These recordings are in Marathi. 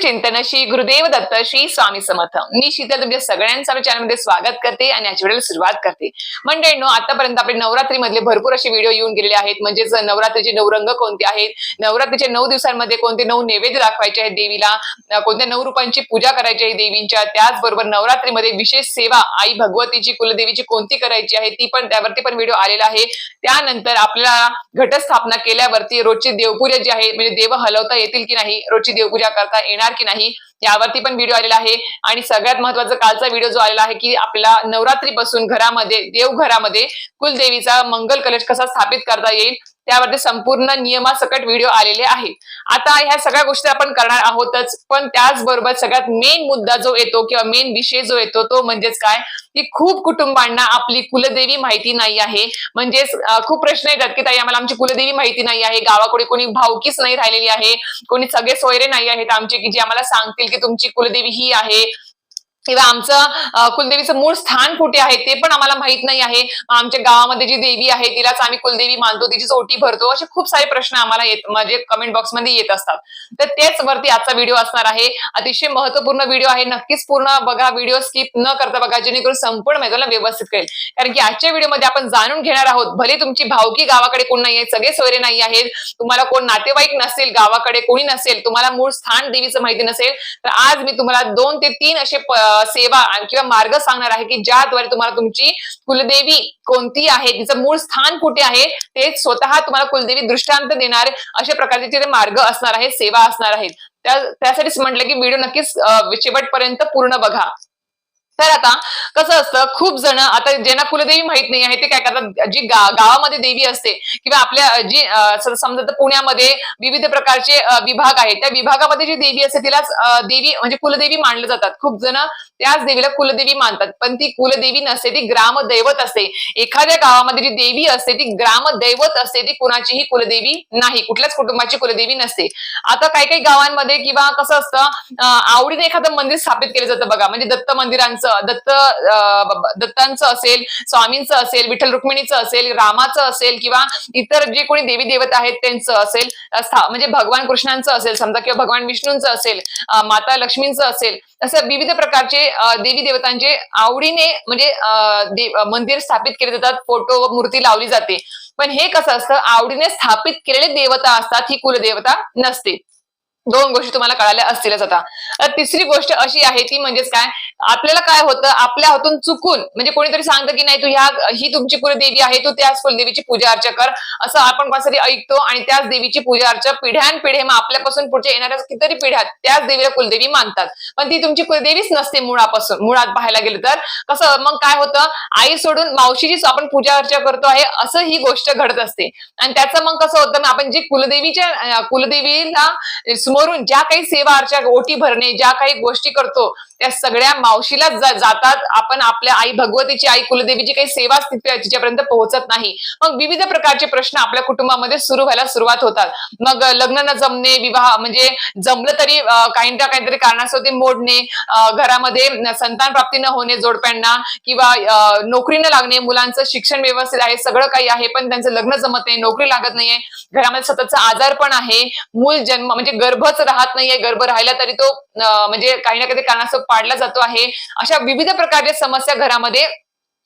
चिंतन श्री गुरुदेव दत्त श्री स्वामी समर्थ. मी शीतल तुमच्या सगळ्यांचं चॅनलमध्ये स्वागत करते आणि याची वेळेला सुरुवात करते. मंडळींनो आतापर्यंत आपले नवरात्रीमधले भरपूर असे व्हिडिओ येऊन गेलेले आहेत. म्हणजेच नवरात्रीचे नऊ रंग कोणते आहेत? नवरात्रीच्या नऊ दिवसांमध्ये कोणते नऊ नैवेद्य दाखवायचे आहेत देवीला? कोणत्या नऊ रूपांची पूजा करायची आहे देवींच्या? त्याचबरोबर नवरात्रीमध्ये विशेष सेवा आई भगवतीची कुलदेवीची कोणती करायची आहे ती पण त्यावरती पण व्हिडिओ आलेला आहे. त्यानंतर आपल्याला घटस्थापना केल्यावरती रोजची देवपूजा जी आहे म्हणजे देव हलवता येतील की नाही रोजची देवपूजा करता येणार की नाही यावरती पण व्हिडिओ आलेला आहे. आणि सगळ्यात महत्त्वाचा कालचा व्हिडिओ जो आलेला आहे की आपल्याला नवरात्रीपासून घरामध्ये देवघरामध्ये कुलदेवीचा मंगल कलश कसा स्थापित करता येईल त्यावरती संपूर्ण नियमासकट व्हिडिओ आलेले आहेत. आता ह्या सगळ्या गोष्टी आपण करणार आहोतच पण त्याचबरोबर सगळ्यात मेन मुद्दा जो येतो किंवा मेन विषय जो येतो तो म्हणजेच काय? की खूप कुटुंबांना आपली कुलदेवी माहिती नाही आहे. म्हणजेच खूप प्रश्न येतात की ताई आम्हाला आमची कुलदेवी माहिती नाही आहे. गावाकडे कोणी भावकीच नाही राहिलेली आहे. कोणी सगळे सोयरे नाही आहेत आमचे की जे आम्हाला सांगतील की तुमची कुलदेवी ही आहे. किंवा आमचं कुलदेवीचं मूळ स्थान कुठे आहे ते पण आम्हाला माहीत नाही आहे. आमच्या गावामध्ये जी देवी आहे तिलाच आम्ही कुलदेवी मानतो तिचीच ओटी भरतो असे खूप सारे प्रश्न आम्हाला येत म्हणजे कमेंट बॉक्समध्ये येत असतात. तर तेच वरती आजचा व्हिडिओ असणार आहे. अतिशय महत्त्वपूर्ण व्हिडिओ आहे. नक्कीच पूर्ण बघा व्हिडिओ स्किप न करता बघा जेणेकरून संपूर्ण माहिती व्यवस्थित करेल कारण की आजच्या व्हिडिओमध्ये आपण जाणून घेणार आहोत भले तुमची भावकी गावाकडे कोण नाही आहे सगळे सोयरे नाही आहेत तुम्हाला कोण नातेवाईक नसेल गावाकडे कोणी नसेल तुम्हाला मूळ स्थान देवीचं माहिती नसेल तर आज मी तुम्हाला दोन ते तीन असे सेवा आणि किंवा मार्ग सांगणार आहे की ज्याद्वारे तुम्हाला तुमची कुलदेवी कोणती आहे तिचं मूळ स्थान कुठे आहे ते स्वतः तुम्हाला कुलदेवी दृष्टांत देणार अशा प्रकारचे तिथे मार्ग असणार आहेत सेवा असणार आहेत. त्यासाठीच म्हटलं की व्हिडिओ नक्कीच शेवटपर्यंत पूर्ण बघा. तर आता कसं असतं खूप जण आता ज्यांना कुलदेवी माहीत नाही आहे ते काय करतात जी गा- गावामध्ये देवी असते किंवा आपल्या जी समजा पुण्यामध्ये विविध प्रकारचे विभाग आहेत त्या विभागामध्ये जी देवी असते तिलाच देवी म्हणजे कुलदेवी मानले जातात. खूप जण त्याच देवीला कुलदेवी मानतात पण ती कुलदेवी नसते ती ग्रामदैवत असते. एखाद्या गावामध्ये जी देवी असते ती ग्रामदैवत असते ती कुणाचीही कुलदेवी नाही कुठल्याच कुटुंबाची कुलदेवी नसते. आता काही काही गावांमध्ये किंवा कसं असतं आवडीने एखादं मंदिर स्थापित केलं जातं बघा म्हणजे दत्त मंदिरांचं दत्त दत्तांचं असेल स्वामींचं असेल विठ्ठल रुक्मिणीचं असेल रामाचं असेल किंवा इतर जे कोणी देवी देवता आहेत त्यांचं असेल म्हणजे भगवान कृष्णांचं असेल समजा किंवा भगवान विष्णूंचं असेल माता लक्ष्मींचं असेल असं विविध प्रकारचे देवी देवतांचे आवडीने म्हणजे मंदिर स्थापित केले जातात फोटो व मूर्ती लावली जाते. पण हे कसं असतं आवडीने स्थापित केलेले देवता असतात ही कुलदेवता नसते. दोन गोष्टी तुम्हाला कळाल्या असतीलच आता. तिसरी गोष्ट अशी आहे ती म्हणजेच काय? आपल्याला काय होतं? आपल्या हातून चुकून म्हणजे कोणीतरी सांगतं की नाही तू ह्या ही तुमची कुलदेवी आहे तू त्याच कुलदेवीची पूजा अर्चा कर. असं आपण कोणासाठी ऐकतो आणि त्याच देवीची पूजा अर्चा पिढ्यानपिढे मग आपल्यापासून पुढच्या येणाऱ्या कितीतरी पिढ्यात त्याच देवीला कुलदेवी मानतात. पण ती तुमची कुलदेवीच नसते मुळापासून मुळात पाहायला गेलं तर. कसं मग काय होतं? आई सोडून मावशीचीच आपण पूजा अर्चा करतो आहे असं ही गोष्ट घडत असते. आणि त्याचं मग कसं होतं आपण जी कुलदेवीच्या कुलदेवीला समोरून ज्या काही सेवा अर्चा ओटी भरणे ज्या काही गोष्टी करतो त्या सगळ्या मावशीला जा- जातात. आपण आपल्या आई भगवतीची आई कुलदेवीची काही सेवा स्थिती तिच्यापर्यंत पोहोचत नाही. मग विविध प्रकारचे प्रश्न आपल्या कुटुंबामध्ये सुरू व्हायला सुरुवात होतात. मग लग्न न जमणे विवाह म्हणजे जमलं तरी काही ना काहीतरी कारणास्तव ते मोडणे घरामध्ये संतान प्राप्ती न होणे जोडप्यांना किंवा नोकरी न लागणे मुलांचं शिक्षण व्यवस्थित आहे सगळं काही आहे पण त्यांचं लग्न जमत नाही नोकरी लागत नाहीये. घरामध्ये सततचा आजार पण आहे. मूल जन्म म्हणजे गर्भच राहत नाहीये गर्भ राहिला तरी तो म्हणजे काही ना काही कारणास्तव पाडला जातो आहे. अशा विविध प्रकारच्या समस्या घरामध्ये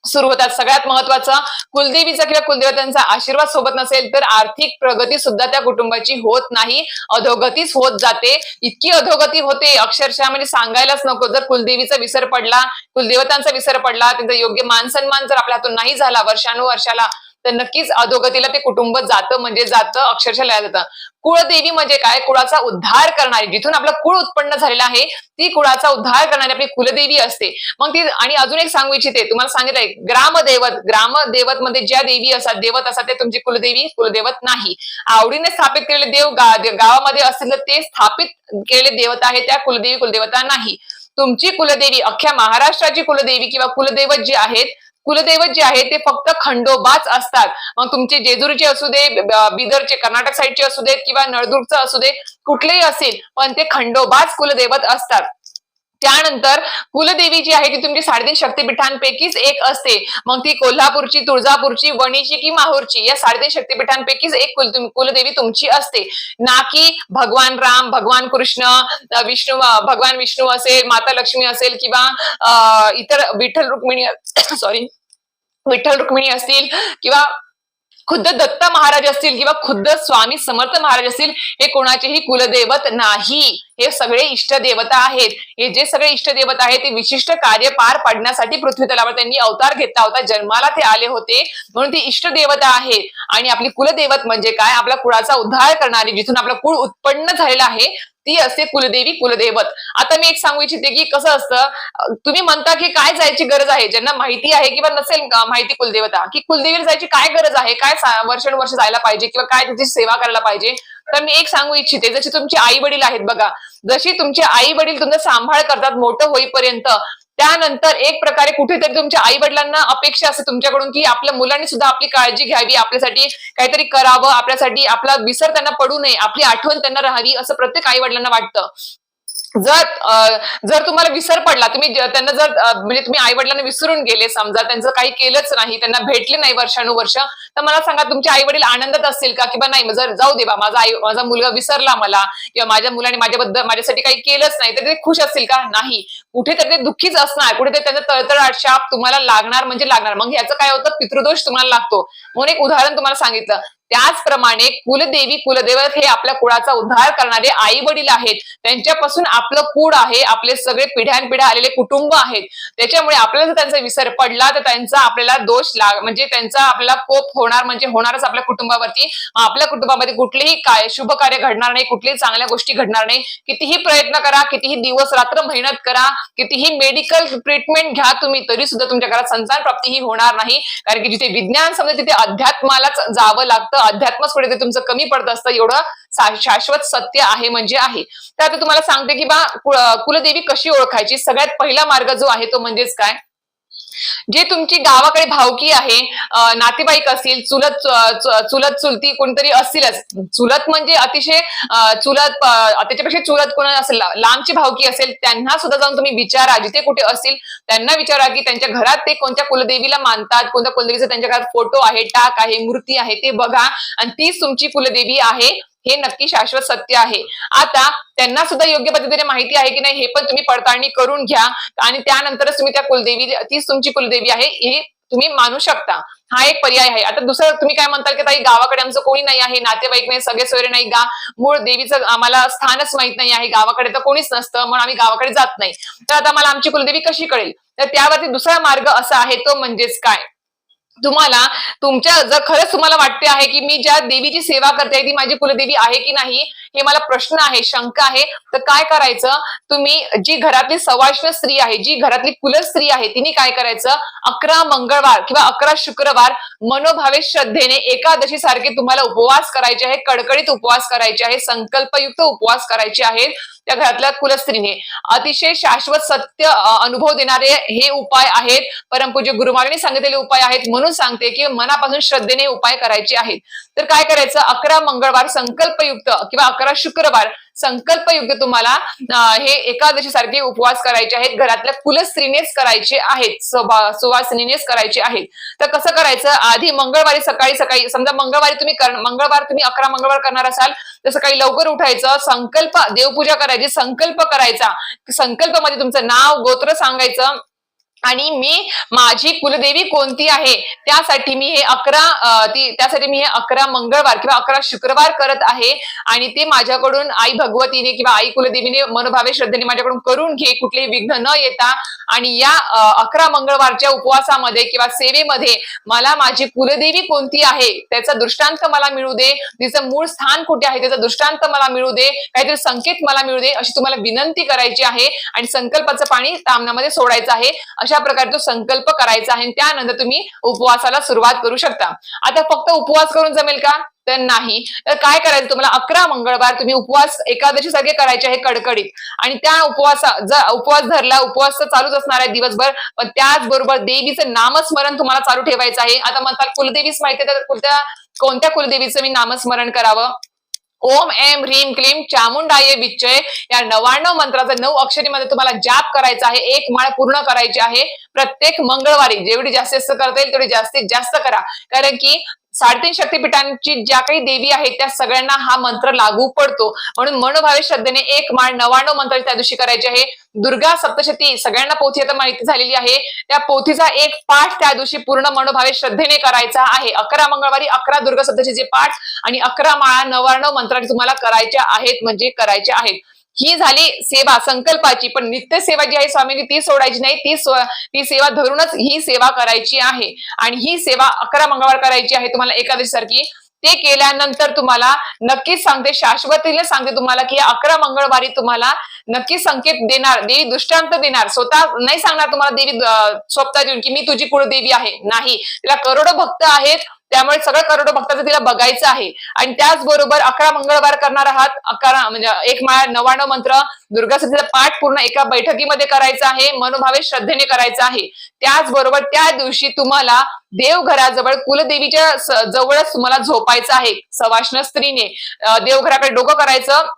सुरू होतात. सगळ्यात महत्वाचं कुलदेवीचा किंवा कुलदेवतांचा आशीर्वाद सोबत नसेल तर आर्थिक प्रगती सुद्धा त्या कुटुंबाची होत नाही. अधोगतीच होत जाते. इतकी अधोगती होते अक्षरशः म्हणजे सांगायलाच नको. जर कुलदेवीचा विसर पडला कुलदेवतांचा विसर पडला त्यांचा योग्य मान सन्मान जर आपल्या हातून नाही झाला वर्षानुवर्षाला तर नक्कीच अधोगतीला ते कुटुंब जातं म्हणजे जातं अक्षरशः लिहायला जातं. कुळदेवी म्हणजे काय? कुळाचा उद्धार करणारी जिथून आपलं कुळ उत्पन्न झालेलं आहे ती कुळाचा उद्धार करणारी आपली कुलदेवी असते. मग ती आणि अजून एक सांगू इच्छिते तुम्हाला सांगितलंय ग्रामदैवत ग्रामदैवत मध्ये ज्या देवी असतात देवत असतात ते तुमची कुलदेवी कुलदैवत नाही. आवडीने स्थापित केलेले देव गावामध्ये असतील ते स्थापित केलेले देवता आहे त्या कुलदेवी कुलदेवता नाही. तुमची कुलदेवी अख्ख्या महाराष्ट्राची कुलदेवी किंवा कुलदैवत जी आहेत कुलदैवत जे आहे ते फक्त खंडोबाच असतात. मग तुमचे जेजुरीचे असू दे बिदरचे कर्नाटक साईडचे असू देत किंवा नळदुर्गचं असू दे कुठलेही असेल पण ते खंडोबाच कुलदैवत असतात. त्यानंतर कुलदेवी जी आहे ती तुमची साडेतीन शक्तीपीठांपैकीच एक असते. मग ती कोल्हापूरची तुळजापूरची वणीची की माहूरची या साडेतीन शक्तीपीठांपैकीच एक कुल कुलदेवी तुमची असते. ना की भगवान राम भगवान कृष्ण विष्णू भगवान विष्णू असेल माता लक्ष्मी असेल किंवा इतर विठ्ठल रुक्मिणी सॉरी विठ्ठल रुक्मिणी असतील किंवा खुद्द दत्त महाराज असतील किंवा खुद्द स्वामी समर्थ महाराज असतील हे कोणाचेही कुलदैवत नाही. हे सगळे इष्ट देवता आहेत. हे जे सगळे इष्ट देवता आहेत ते विशिष्ट कार्य पार पाडण्यासाठी पृथ्वी तलावर त्यांनी अवतार घेतला होता. जन्माला ते आले होते. म्हणून ती इष्ट देवता आणि आपली कुलदेवत म्हणजे काय? आपल्या कुळाचा उद्धार करणारी जिथून आपलं कुळ उत्पन्न झालेलं आहे ती असते कुलदेवी कुलदैवत. आता मी एक सांगू इच्छिते की कसं असतं तुम्ही म्हणता की काय जायची गरज आहे? ज्यांना माहिती आहे किंवा नसेल का माहिती कुलदेवता? की कुलदेवीला जायची काय गरज आहे? काय वर्षानुवर्ष जायला पाहिजे किंवा काय त्याची सेवा करायला पाहिजे? तर मी एक सांगू इच्छिते जशी तुमचे आई वडील आहेत बघा जशी तुमचे आई वडील तुमचा सांभाळ करतात मोठं होईपर्यंत त्यानंतर एक प्रकारे कुठेतरी तुमच्या आई वडिलांना अपेक्षा असते तुमच्याकडून की आपल्या मुलांनी सुद्धा आपली काळजी घ्यावी आपल्यासाठी काहीतरी करावं आपल्यासाठी आपला विसर त्यांना पडू नये आपली आठवण त्यांना राहावी असं प्रत्येक आई वडिलांना वाटतं. जर जर तुम्हाला विसर पडला तुम्ही त्यांना जर म्हणजे तुम्ही आई वडिलांना विसरून गेले समजा त्यांचं काही केलंच नाही त्यांना भेटले नाही वर्षानुवर्ष तर मला सांगा तुमचे आई वडील आनंदात असतील का? किंवा नाही जर जाऊ दे बा माझा आई माझा मुलगा विसरला मला किंवा माझ्या मुलाने माझ्याबद्दल माझ्यासाठी काही केलंच नाही तर ते खुश असतील का? नाही. कुठेतरी ते दुःखीच असणार कुठेतरी त्यांचा तळतळ शाप तुम्हाला लागणार म्हणजे लागणार. मग ह्याचं काय होतं? पितृदोष तुम्हाला लागतो. म्हणून एक उदाहरण तुम्हाला सांगितलं. त्याचप्रमाणे कुलदेवी कुलदैवत हे आपल्या कुळाचा उद्धार करणारे आई वडील आहेत. त्यांच्यापासून आपलं कुळ आहे आपले सगळे पिढ्यानपिढ्या आलेले कुटुंब आहेत. त्याच्यामुळे आपल्याला जर त्यांचा विसर पडला तर त्यांचा आपल्याला दोष लाग म्हणजे त्यांचा आपल्याला कोप होणार म्हणजे होणारच आपल्या कुटुंबावरती. आपल्या कुटुंबामध्ये कुठलेही काय शुभ कार्य घडणार नाही कुठलीही चांगल्या गोष्टी घडणार नाही. कितीही प्रयत्न करा कितीही दिवस रात्र मेहनत करा कितीही मेडिकल ट्रीटमेंट घ्या तुम्ही तरी सुद्धा तुमच्या घरात संतान प्राप्ती ही होणार नाही. कारण की जिथे विज्ञान समजा तिथे अध्यात्मालाच जावं लागतं अध्यात्मच ते तुमचं कमी पडत असतं एवढं शाश्वत सत्य आहे म्हणजे आहे. तर आता तुम्हाला सांगते की बा कुलदेवी कशी ओळखायची? सगळ्यात पहिला मार्ग जो आहे तो म्हणजेच काय? जे तुमची गावाकडे भावकी आहे नातेवाईक असतील चुलत चुलत चुलती कोणतरी असतीलच चुलत म्हणजे अतिशय चुलत त्याच्यापेक्षा चुलत कोण असेल लांबची भावकी असेल त्यांना सुद्धा जाऊन तुम्ही विचारा जिथे कुठे असतील त्यांना विचारा की त्यांच्या घरात ते कोणत्या कुलदेवीला मानतात कोणत्या कुलदेवीचा त्यांच्या घरात फोटो आहे टाक आहे मूर्ती आहे ते बघा. आणि तीच तुमची कुलदेवी आहे हे नक्की शाश्वत सत्य आहे. आता त्यांना सुद्धा योग्य पद्धतीने माहिती आहे की नाही हे पण तुम्ही पडताळणी करून घ्या. आणि त्यानंतरच तुम्ही त्या कुलदेवी तीच तुमची कुलदेवी आहे हे तुम्ही मानू शकता. हा एक पर्याय आहे. आता दुसरं तुम्ही काय म्हणताल की ताई गावाकडे आमचं कोणी नाही आहे नातेवाईक नाही सगळे सोयरे नाही गा मूळ देवीचं आम्हाला स्थानच माहीत नाही आहे. गावाकडे तर कोणीच नसतं म्हणून आम्ही गावाकडे जात नाही. तर आता मला आमची कुलदेवी कशी कळेल? तर त्यावरती दुसरा मार्ग असा आहे तो म्हणजेच काय? तुम्हाला तुमच्या जर खरंच तुम्हाला वाटते आहे की मी ज्या देवीची सेवा करते ती माझी कुलदेवी आहे की नाही हे मला प्रश्न आहे शंका आहे तर काय करायचं? तुम्ही जी घरातली सवाष्ण स्त्री आहे जी घरातली कुल स्त्री आहे तिने काय करायचं? अकरा मंगळवार किंवा अकरा शुक्रवार मनोभावे श्रद्धेने एकादशी सारखे तुम्हाला उपवास करायचे आहे कडकडीत उपवास करायचे आहे संकल्पयुक्त उपवास करायचे आहेत. त्या घरातल्या कुलस्त्रीने. अतिशय शाश्वत सत्य अनुभव देणारे हे उपाय आहेत. परमपूज्य गुरुमारांनी सांगितलेले उपाय आहेत. म्हणून सांगते की मनापासून श्रद्धेने उपाय करायचे आहेत. तर काय करायचं? अकरा मंगळवार संकल्पयुक्त किंवा अकरा शुक्रवार संकल्प योग्य तुम्हाला हे एकादशी सारखे उपवास करायचे आहेत. घरातल्या कुलस्त्रीनेच करायचे आहेत. सुवासिनीनेच करायचे आहेत. तर कसं करायचं? आधी मंगळवारी सकाळी सकाळी समजा मंगळवारी तुम्ही मंगळवार तुम्ही अकरा मंगळवार करणार असाल तर सकाळी लवकर उठायचं संकल्प देवपूजा करायची संकल्प करायचा. संकल्पामध्ये तुमचं नाव गोत्र सांगायचं. आणि मी माझी कुलदेवी कोणती आहे? त्यासाठी मी हे अकरा ती त्यासाठी मी हे अकरा मंगळवार किंवा अकरा शुक्रवार करत आहे. आणि ते माझ्याकडून आई भगवतीने किंवा आई कुलदेवीने मनोभावे श्रद्धेने माझ्याकडून करून घे कुठलेही विघ्न न येता. आणि या अकरा मंगळवारच्या उपवासामध्ये किंवा सेवेमध्ये मला माझी कुलदेवी कोणती आहे? त्याचा दृष्टांत मला मिळू दे. तिचं मूळ स्थान कुठे आहे? त्याचा दृष्टांत मला मिळू दे. काहीतरी संकेत मला मिळू दे अशी तुम्हाला विनंती करायची आहे. आणि संकल्पाचं पाणी तामनामध्ये सोडायचं आहे. अशा प्रकारे तो संकल्प करायचा आहे आणि त्यानंतर तुम्ही उपवासाला सुरुवात करू शकता. आता फक्त उपवास करून जमेल का? तर नाही. तर काय करायचं? तुम्हाला अकरा मंगळवार तुम्ही उपवास एकादशी सारखे करायचे आहे कडकडीत. आणि त्या उपवासा जर उपवास धरला उपवास तर चालूच असणार आहे दिवसभर. पण त्याचबरोबर देवीचं नामस्मरण तुम्हाला चालू ठेवायचं आहे. आता म्हणतात कुलदेवीच माहिती तर कोणत्या कोणत्या कुलदेवीचं मी नामस्मरण करावं? ओम एम ह्रीम क्लीम चामुंडाय विच्चय. या नव्याण्णव मंत्राचा नऊ अक्षरीमध्ये तुम्हाला जाप करायचा आहे एक माळ पूर्ण करायची आहे. प्रत्येक मंगळवारी जेवढी जास्तीत जास्त करता येईल तेवढी जास्तीत जास्त करा. कारण की साडेतीन शक्तीपीठांची ज्या काही देवी आहेत त्या सगळ्यांना हा मंत्र लागू पडतो. म्हणून मनोभावे श्रद्धेने एक माळ नव्याण्णव मंत्र त्या दिवशी करायचे आहे. दुर्गा सप्तशती सगळ्यांना पोथी आता माहिती झालेली आहे. त्या पोथीचा एक पाठ त्या दिवशी पूर्ण मनोभावे श्रद्धेने करायचा आहे. अकरा मंगळवारी अकरा दुर्गा सप्तशतीचे पाठ आणि अकरा माळा नव्याण्णव मंत्राने तुम्हाला करायच्या आहेत म्हणजे करायच्या आहेत. ही झाली सेवा संकल्पाची. पण नित्य सेवा जी आहे स्वामींनी ती सोडायची नाही. ती ती सेवा धरूनच ही सेवा करायची आहे. आणि ही सेवा अकरा मंगळवार करायची आहे तुम्हाला एकादशी सारखी ते केल्यानंतर तुम्हाला नक्कीच सांगते शाश्वतीने सांगते तुम्हाला की अकरा मंगळवारी तुम्हाला नक्की संकेत देणार देवी दृष्टांत देणार. स्वतः नाही सांगणार तुम्हाला देवी स्वप्न स्वतः देऊन की मी तुझी कुळदेवी आहे. नाही. तिला करोडो भक्त आहेत. त्यामुळे सगळं करोडो भक्ताचं तिला बघायचं आहे. आणि त्याचबरोबर अकरा मंगळवार करणार आहात अकरा म्हणजे एक माळ नव्याण्णव मंत्र दुर्गा सतीचा पाठ पूर्ण एका बैठकीमध्ये करायचा आहे मनोभावे श्रद्धेने करायचा आहे. त्याचबरोबर त्या दिवशी तुम्हाला देवघराजवळ कुलदेवीच्या जवळच तुम्हाला झोपायचं आहे सवाष्ण स्त्रीने. देवघराकडे डोकं करायचं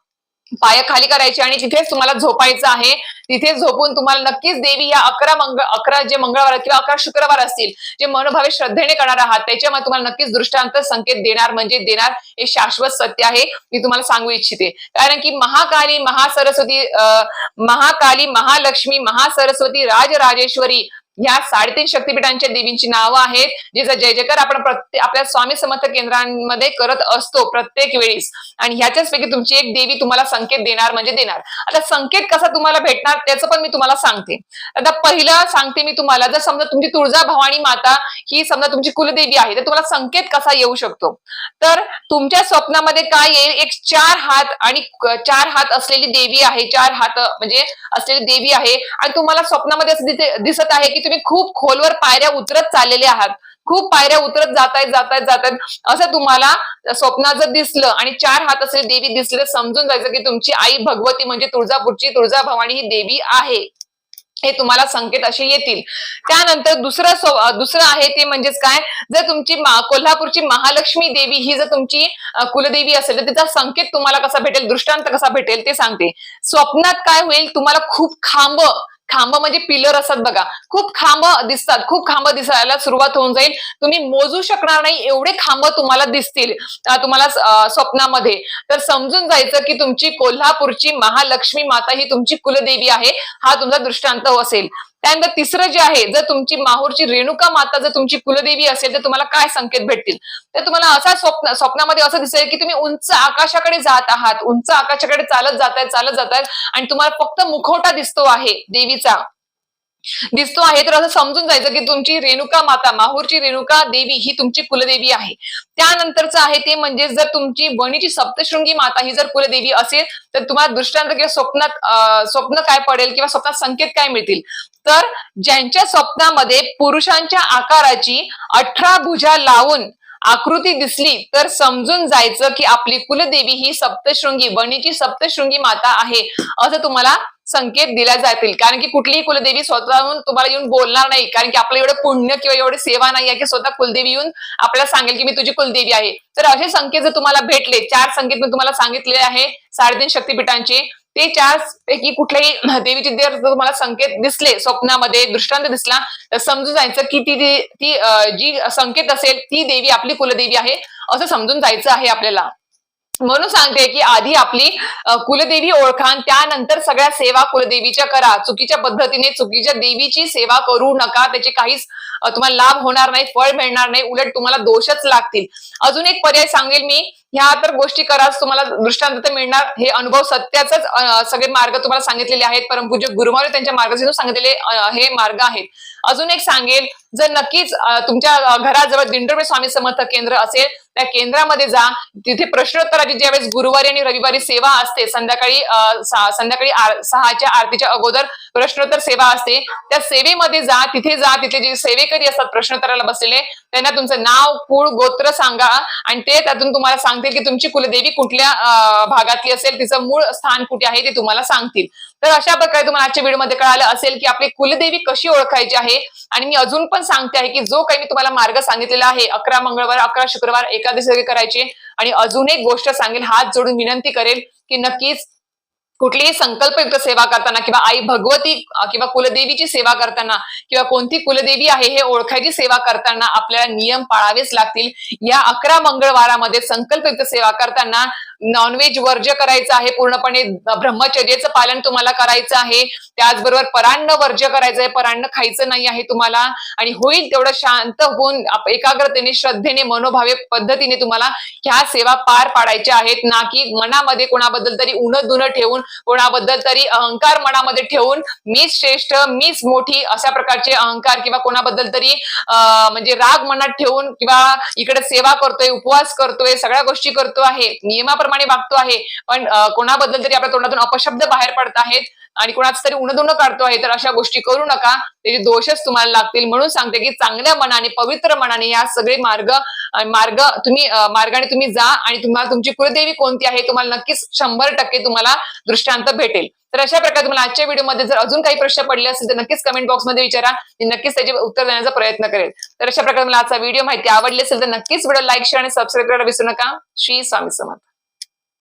पाय खाली करायचे आणि तिथेच तुम्हाला झोपायचं आहे तिथे झोपून तुम्हाला नक्कीच देवी या अकरा मंगळ अकरा जे मंगळवार किंवा अकरा शुक्रवार असतील जे मनोभावे श्रद्धेने करणार आहात त्याच्यामध्ये तुम्हाला नक्कीच दृष्टांत संकेत देणार म्हणजे देणार हे शाश्वत सत्य आहे मी तुम्हाला सांगू इच्छिते. कारण की महाकाली महासरस्वती महाकाली महालक्ष्मी महासरस्वती राजराजेश्वरी या साडेतीन शक्तीपीठांच्या देवींची नावं आहेत जिचा जय जयकार आपण प्रत्येक आपल्या स्वामी समर्थ केंद्रांमध्ये करत असतो प्रत्येक वेळीस. आणि ह्याच्याच पैकी तुमची एक देवी तुम्हाला संकेत देणार म्हणजे देणार. आता संकेत कसा तुम्हाला भेटणार त्याचं पण मी तुम्हाला सांगते. आता पहिलं सांगते मी तुम्हाला जर समजा तुमची तुळजा भवानी माता ही समजा तुमची कुलदेवी आहे तर तुम्हाला संकेत कसा येऊ शकतो? तर तुमच्या स्वप्नामध्ये काय येईल? एक चार हात आणि चार हात असलेली देवी आहे चार हात म्हणजे असलेली देवी आहे आणि तुम्हाला स्वप्नामध्ये असं दिसत आहे की तुम्ही खूप खोलवर पायऱ्या उतरत चाललेले आहात. खूप पायऱ्या उतरत जातायत जातायत जातायत. असं तुम्हाला स्वप्नात जर दिसलं आणि चार हात असलेली देवी दिसले समजून जायचं की तुमची आई भगवती म्हणजे तुळजापूरची तुळजा भवानी ही देवी आहे. हे तुम्हाला संकेत असे येतील. त्यानंतर दुसरं सो- दुसरं आहे ते म्हणजेच काय? जर तुमची कोल्हापूरची महालक्ष्मी देवी ही जर तुमची कुलदेवी असेल तर तिचा संकेत तुम्हाला कसा भेटेल? दृष्टांत कसा भेटेल ते सांगते. स्वप्नात काय होईल? तुम्हाला खूप खांब खांब म्हणजे पिलर असतात बघा. खूप खांब दिसतात. खूप खांब दिसायला सुरुवात होऊन जाईल. तुम्ही मोजू शकणार नाही एवढे खांब तुम्हाला दिसतील तुम्हाला स्वप्नामध्ये. तर समजून जायचं की तुमची कोल्हापूरची महालक्ष्मी माता ही तुमची कुलदेवी आहे. हा तुमचा दृष्टांत असेल. त्यानंतर तिसरं जे आहे जर तुमची माहूरची रेणुका माता जर तुमची कुलदेवी असेल तर तुम्हाला काय संकेत भेटतील? तर तुम्हाला असा स्वप्न स्वप्नामध्ये असं दिसेल की तुम्ही उंच आकाशाकडे जात आहात उंच आकाशाकडे चालत जातायत चालत जातायत आणि तुम्हाला फक्त मुखवटा दिसतो आहे देवीचा. दिसतो आहे तर असं समजून जायचं की तुमची रेणुका माता माहूरची रेणुका देवी ही तुमची कुलदेवी आहे. त्यानंतरचं आहे ते म्हणजे जर तुमची वणीची सप्तशृंगी माता ही जर कुलदेवी असेल तर तुम्हाला दृष्टांत किंवा स्वप्नात स्वप्न काय पडेल किंवा स्वप्नात संकेत काय मिळतील? तर ज्यांच्या स्वप्नामध्ये पुरुषांच्या आकाराची अठरा भुजा लावून आकृती दिसली तर समजून जायचं की आपली कुलदेवी ही सप्तशृंगी वणीची सप्तशृंगी माता आहे असं तुम्हाला संकेत दिल्या जातील. कारण की कुठलीही कुलदेवी स्वतःहून तुम्हाला येऊन बोलणार नाही. कारण की आपलं एवढं पुण्य किंवा एवढी सेवा नाही आहे की स्वतः कुलदेवी येऊन आपल्याला सांगेल की मी तुझी कुलदेवी आहे. तर असे संकेत जर तुम्हाला भेटले चार संकेत मी तुम्हाला सांगितले आहे साडेतीन शक्तीपीठांचे ते चार पैकी कुठल्याही देवीचे जर तुम्हाला संकेत दिसले स्वप्नामध्ये दृष्टांत दिसला तर समजून जायचं की ती ती जी संकेत असेल ती देवी आपली कुलदेवी आहे असं समजून जायचं आहे आपल्याला. म्हणून सांगते की आधी आपली कुलदेवी ओळखान त्यानंतर सगळ्या सेवा कुलदेवीच्या करा. चुकीच्या पद्धतीने चुकीच्या देवीची सेवा करू नका. त्याचे काहीच तुम्हाला लाभ होणार नाही फळ मिळणार नाही उलट तुम्हाला दोषच लागतील. अजून एक पर्याय सांगेल मी ह्या तर गोष्टी कराच तुम्हाला दृष्टांत तर मिळणार. हे अनुभव सत्याचाच सगळे मार्ग तुम्हाला सांगितलेले आहेत. परंतु गुरुमारे त्यांच्या मार्गदर्शन सांगितलेले हे मार्ग आहेत. अजून एक सांगेल जर नक्कीच तुमच्या घराजवळ दिंडोबे स्वामी समर्थ केंद्र असेल त्या केंद्रामध्ये जा. तिथे प्रश्नोत्तराची ज्यावेळेस गुरुवारी आणि रविवारी सेवा असते संध्याकाळी संध्याकाळी सहाच्या आरतीच्या अगोदर प्रश्नोत्तर सेवा असते. त्या सेवेमध्ये जा तिथे जा. तिथे जे सेवेकरी असतात प्रश्नोत्तराला बसलेले त्यांना तुमचं नाव कुळ गोत्र सांगा आणि ते त्यातून तुम्हाला सांगतील की तुमची कुलदेवी कुठल्या भागातली असेल तिचं मूळ स्थान कुठे आहे ते तुम्हाला सांगतील. तर अशा प्रकारे तुम्हाला आजच्या व्हिडिओमध्ये कळालं असेल की आपली कुलदेवी कशी ओळखायची आहे. आणि मी अजून पण सांगते आहे की जो काही मी तुम्हाला मार्ग सांगितलेला आहे अकरा मंगळवार अकरा शुक्रवार एकादशी करायचे आणि अजून एक गोष्ट सांगेल हात जोडून विनंती करेल की नक्कीच कुठलीही संकल्पयुक्त सेवा करताना किंवा आई भगवती किंवा कुलदेवीची सेवा करताना किंवा कोणती कुलदेवी आहे हे ओळखायची सेवा करताना आपल्याला नियम पाळावेच लागतील. या अकरा मंगळवारामध्ये संकल्पयुक्त सेवा करताना नॉनव्हेज वर्ज्य करायचं आहे पूर्णपणे ब्रह्मचर्याचं पालन तुम्हाला करायचं आहे. त्याचबरोबर परान्न वर्ज्य करायचं आहे. परान्न खायचं नाही आहे तुम्हाला. आणि होईल तेवढं शांत होऊन एकाग्रतेने श्रद्धेने मनोभावे पद्धतीने तुम्हाला ह्या सेवा पार पाडायच्या आहेत. ना की मनामध्ये कोणाबद्दल तरी उन दुन ठेवून कोणाबद्दल तरी अहंकार मनामध्ये ठेवून मीच श्रेष्ठ मीच मोठी अशा प्रकारचे अहंकार किंवा कोणाबद्दल तरी म्हणजे राग मनात ठेवून किंवा इकडे सेवा करतोय उपवास करतोय सगळ्या गोष्टी करतो आहे. नियमा प्रमाणे वागतो आहे. पण कोणाबद्दल तरी आपल्या तोंडातून अपशब्द बाहेर पडत आहेत आणि कोणाचं तरी उणं काढतो आहे तर अशा गोष्टी करू नका. त्याचे दोषच तुम्हाला लागतील म्हणून सांगते की चांगल्या मनाने पवित्र मनाने या सगळे मार्ग मार्ग तुम्ही मार्गाने तुम्ही जा आणि तुम्हाला तुमची कुलदेवी कोणती आहे तुम्हाला नक्कीच शंभर टक्के तुम्हाला दृष्टांत भेटेल. तर अशा प्रकारे तुम्हाला आजच्या व्हिडिओमध्ये जर अजून काही प्रश्न पडले असतील तर नक्कीच कमेंट बॉक्समध्ये विचारा. मी नक्कीच त्याचे उत्तर देण्याचा प्रयत्न करेल. तर अशा प्रकारे मला आजचा व्हिडिओ माहिती आवडली असेल तर नक्कीच व्हिडिओ लाईक शेअर आणि सबस्क्राईब करायला विसरू नका. श्री स्वामी समर्थ.